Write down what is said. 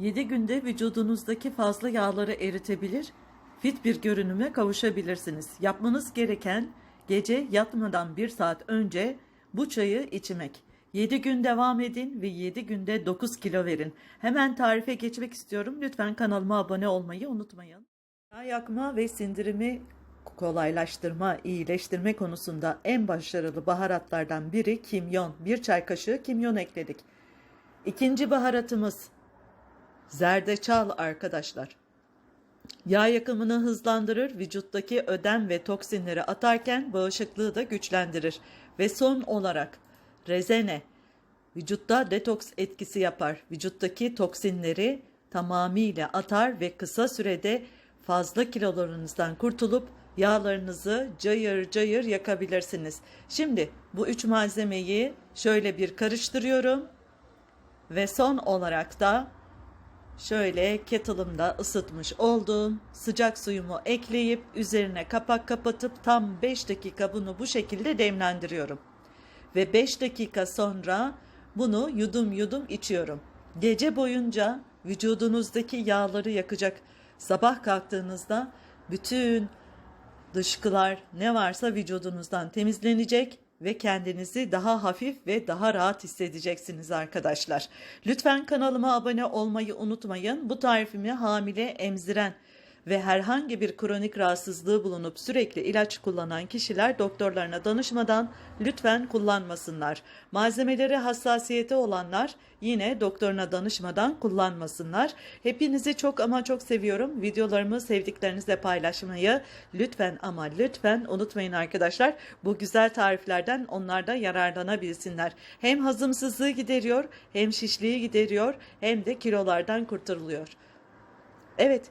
7 günde vücudunuzdaki fazla yağları eritebilir, fit bir görünüme kavuşabilirsiniz. Yapmanız gereken gece yatmadan 1 saat önce bu çayı içmek. 7 gün devam edin ve 7 günde 9 kilo verin. Hemen tarife geçmek istiyorum. Lütfen kanalıma abone olmayı unutmayın. Yağ yakma ve sindirimi kolaylaştırma, iyileştirme konusunda en başarılı baharatlardan biri kimyon. Bir çay kaşığı kimyon ekledik. İkinci baharatımız zerdeçal arkadaşlar. Yağ yakımını hızlandırır, vücuttaki ödem ve toksinleri atarken bağışıklığı da güçlendirir. Ve son olarak rezene vücutta detoks etkisi yapar. Vücuttaki toksinleri tamamıyla atar ve kısa sürede fazla kilolarınızdan kurtulup yağlarınızı cayır cayır yakabilirsiniz. Şimdi bu üç malzemeyi şöyle bir karıştırıyorum ve son olarak da Şöyle kettle'ımda ısıtmış olduğum sıcak suyumu ekleyip üzerine kapak kapatıp tam 5 dakika bunu bu şekilde demlendiriyorum. Ve 5 dakika sonra bunu yudum yudum içiyorum. Gece boyunca vücudunuzdaki yağları yakacak. Sabah kalktığınızda bütün dışkılar ne varsa vücudunuzdan temizlenecek ve kendinizi daha hafif ve daha rahat hissedeceksiniz arkadaşlar. Lütfen kanalıma abone olmayı unutmayın. Bu tarifimi hamile, emziren ve herhangi bir kronik rahatsızlığı bulunup sürekli ilaç kullanan kişiler doktorlarına danışmadan lütfen kullanmasınlar. Malzemeleri hassasiyeti olanlar yine doktoruna danışmadan kullanmasınlar. Hepinizi çok ama çok seviyorum. Videolarımı sevdiklerinizle paylaşmayı lütfen ama lütfen unutmayın arkadaşlar. Bu güzel tariflerden onlar da yararlanabilsinler. Hem hazımsızlığı gideriyor, hem şişliği gideriyor, hem de kilolardan kurtarılıyor. Evet,